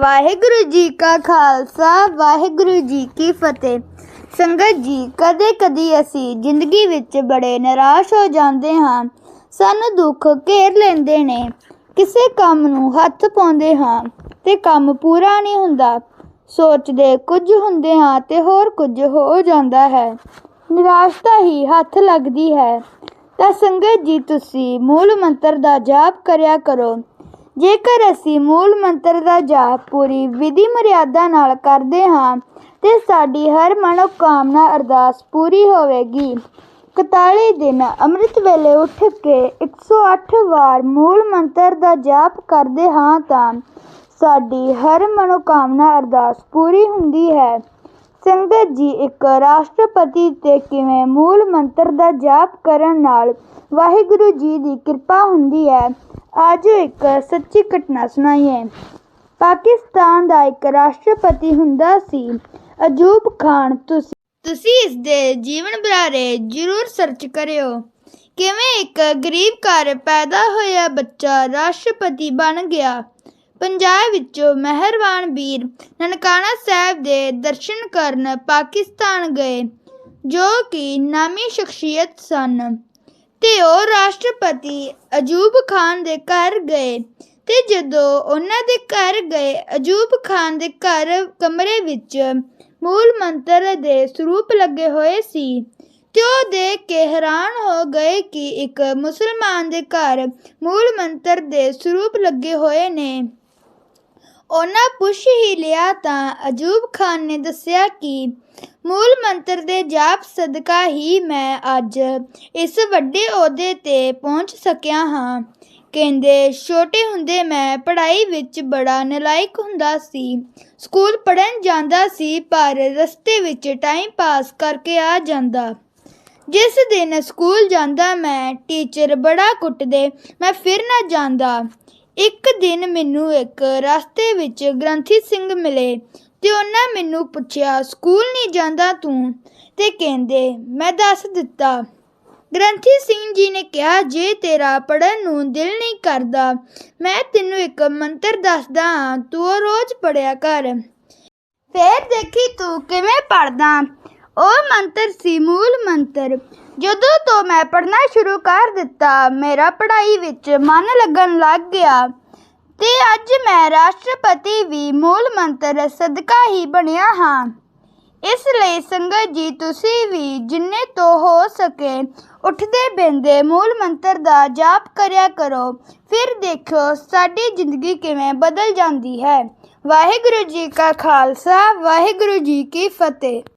ਵਾਹਿਗੁਰੂ ਜੀ ਕਾ ਖਾਲਸਾ, ਵਾਹਿਗੁਰੂ ਜੀ ਕੀ ਫਤਿਹ। ਸੰਗਤ ਜੀ ਕਦੇ ਕਦੀ ਅਸੀਂ ਜ਼ਿੰਦਗੀ ਵਿੱਚ ਬੜੇ ਨਿਰਾਸ਼ ਹੋ ਜਾਂਦੇ ਹਾਂ। ਸਾਨੂੰ ਦੁੱਖ ਘੇਰ ਲੈਂਦੇ ਨੇ। ਕਿਸੇ ਕੰਮ ਨੂੰ ਹੱਥ ਪਾਉਂਦੇ ਹਾਂ ਤੇ ਕੰਮ ਪੂਰਾ ਨਹੀਂ ਹੁੰਦਾ। ਸੋਚਦੇ ਕੁਝ ਹੁੰਦੇ ਹਾਂ ਤੇ ਹੋਰ ਕੁਝ ਹੋ ਜਾਂਦਾ ਹੈ। ਨਿਰਾਸ਼ਤਾ ਹੀ ਹੱਥ ਲੱਗਦੀ ਹੈ। ਤਾਂ ਸੰਗਤ ਜੀ, ਤੁਸੀਂ ਮੂਲ ਮੰਤਰ ਦਾ ਜਾਪ ਕਰਿਆ ਕਰੋ। ਜੇਕਰ ਅਸੀਂ ਮੂਲ ਮੰਤਰ ਦਾ ਜਾਪ ਪੂਰੀ ਵਿਧੀ ਮਰਿਆਦਾ ਨਾਲ ਕਰਦੇ ਹਾਂ, ਤੇ ਸਾਡੀ ਹਰ ਮਨੋਕਾਮਨਾ ਅਰਦਾਸ ਪੂਰੀ ਹੋਵੇਗੀ। 41 ਦਿਨ ਅੰਮ੍ਰਿਤ ਵੇਲੇ ਉੱਠ ਕੇ 108 ਵਾਰ ਮੂਲ ਮੰਤਰ ਦਾ ਜਾਪ ਕਰਦੇ ਹਾਂ ਤਾਂ ਸਾਡੀ ਹਰ ਮਨੋਕਾਮਨਾ ਅਰਦਾਸ ਪੂਰੀ ਹੁੰਦੀ ਹੈ। ਸੰਗਤ ਜੀ, ਇੱਕ ਰਾਸ਼ਟਰਪਤੀ ਤੇ ਕਿਵੇਂ ਮੂਲ ਮੰਤਰ ਦਾ ਜਾਪ ਕਰਨ ਨਾਲ ਵਾਹਿਗੁਰੂ ਜੀ ਦੀ ਕਿਰਪਾ ਹੁੰਦੀ ਹੈ। ਅੱਜ ਇੱਕ ਸੱਚੀ ਘਟਨਾ ਸੁਣਾਈਏ ਪਾਕਿਸਤਾਨ ਦਾ ਇੱਕ ਰਾਸ਼ਟਰਪਤੀ ਹੁੰਦਾ ਸੀ, ਅਜੂਬ ਖਾਨ, ਤੁਸੀਂ ਤੁਸੀਂ ਇਸ ਦੇ ਜੀਵਨ ਬਾਰੇ ਜ਼ਰੂਰ ਸਰਚ ਕਰਿਓ। ਕਿਵੇਂ ਇੱਕ ਗਰੀਬ ਘਰ ਪੈਦਾ ਹੋਇਆ ਬੱਚਾ ਰਾਸ਼ਟਰਪਤੀ ਬਣ ਗਿਆ? ਪੰਜਾਬ ਵਿੱਚੋਂ ਮਿਹਰਬਾਨ ਵੀਰ ਨਨਕਾਣਾ ਸਾਹਿਬ ਦੇ ਦਰਸ਼ਨ ਕਰਨ ਪਾਕਿਸਤਾਨ ਗਏ, ਜੋ ਕਿ ਨਾਮੀ ਸ਼ਖਸੀਅਤ ਸਨ। ਤੇ ਉਹ ਰਾਸ਼ਟਰਪਤੀ ਅਜੂਬ ਖਾਨ ਦੇ ਘਰ ਗਏ। ਤੇ ਜਦੋਂ ਉਹਨਾਂ ਦੇ ਘਰ ਗਏ, ਅਜੂਬ ਖਾਨ ਦੇ ਘਰ ਕਮਰੇ ਵਿੱਚ ਮੂਲ ਮੰਤਰ ਦੇ ਸਰੂਪ ਲੱਗੇ ਹੋਏ ਸੀ ਤੇ ਉਹ ਦੇਖ ਕੇ ਹੈਰਾਨ ਹੋ ਗਏ ਕਿ ਇੱਕ ਮੁਸਲਮਾਨ ਦੇ ਘਰ ਮੂਲ ਮੰਤਰ ਦੇ ਸਰੂਪ ਲੱਗੇ ਹੋਏ ਨੇ। ਉਹਨਾਂ ਪੁੱਛ ਹੀ ਲਿਆ ਤਾਂ ਅਜੂਬ ਖਾਨ ਨੇ ਦੱਸਿਆ ਕਿ ਮੂਲ ਮੰਤਰ ਦੇ ਜਾਪ ਸਦਕਾ ਹੀ ਮੈਂ ਅੱਜ ਇਸ ਵੱਡੇ ਅਹੁਦੇ ਤੇ ਪਹੁੰਚ ਸਕਿਆ ਹਾਂ। ਕਹਿੰਦੇ, ਛੋਟੇ ਹੁੰਦੇ ਮੈਂ ਪੜ੍ਹਾਈ ਵਿੱਚ ਬੜਾ ਨਲਾਇਕ ਹੁੰਦਾ ਸੀ। ਸਕੂਲ ਪੜ੍ਹਨ ਜਾਂਦਾ ਸੀ, ਪਰ ਰਸਤੇ ਵਿੱਚ ਟਾਈਮ ਪਾਸ ਕਰਕੇ ਆ ਜਾਂਦਾ। ਜਿਸ ਦਿਨ ਸਕੂਲ ਜਾਂਦਾ ਮੈਂ ਟੀਚਰ ਬੜਾ ਕੁੱਟਦੇ, ਮੈਂ ਫਿਰ ਨਾ ਜਾਂਦਾ। ਇੱਕ ਦਿਨ ਮੈਨੂੰ ਇੱਕ ਰਸਤੇ ਵਿੱਚ ਗ੍ਰੰਥੀ ਸਿੰਘ ਮਿਲੇ ਤੇ ਉਹਨਾਂ ਮੈਨੂੰ ਪੁੱਛਿਆ, ਸਕੂਲ ਨਹੀਂ ਜਾਂਦਾ ਤੂੰ? ਤੇ ਕਹਿੰਦੇ, ਮੈਂ ਦੱਸ ਦਿੱਤਾ। ਗ੍ਰੰਥੀ ਸਿੰਘ ਜੀ ਨੇ ਕਿਹਾ, ਜੇ ਤੇਰਾ ਪੜਨ ਨੂੰ ਦਿਲ ਨਹੀਂ ਕਰਦਾ, ਮੈਂ ਤੈਨੂੰ ਇੱਕ ਮੰਤਰ ਦੱਸਦਾ ਹਾਂ, ਤੂੰ ਉਹ ਰੋਜ਼ ਪੜਿਆ ਕਰ। ਫੇਰ ਦੇਖੀ ਤੂੰ ਕਿਵੇਂ ਪੜਦਾ ਉਹ ਮੰਤਰ ਸੀ ਮੂਲ ਮੰਤਰ। ਜਦੋਂ ਤੋਂ ਮੈਂ ਪੜ੍ਹਨਾ ਸ਼ੁਰੂ ਕਰ ਦਿੱਤਾ, ਮੇਰਾ ਪੜ੍ਹਾਈ ਵਿੱਚ ਮਨ ਲੱਗਣ ਲੱਗ ਗਿਆ ਅਤੇ ਅੱਜ ਮੈਂ ਰਾਸ਼ਟਰਪਤੀ ਵੀ ਮੂਲ ਮੰਤਰ ਸਦਕਾ ਹੀ ਬਣਿਆ ਹਾਂ। ਇਸ ਲਈ ਸੰਗਤ ਜੀ, ਤੁਸੀਂ ਵੀ ਜਿੰਨੇ ਤੋਂ ਹੋ ਸਕੇ ਉੱਠਦੇ ਬੈੰਦੇ ਮੂਲ ਮੰਤਰ ਦਾ ਜਾਪ ਕਰਿਆ ਕਰੋ। ਫਿਰ ਦੇਖੋ ਸਾਡੀ ਜ਼ਿੰਦਗੀ ਕਿਵੇਂ ਬਦਲ ਜਾਂਦੀ ਹੈ। ਵਾਹਿਗੁਰੂ ਜੀ ਕਾ ਖਾਲਸਾ, ਵਾਹਿਗੁਰੂ ਜੀ ਕੀ ਫਤਿਹ।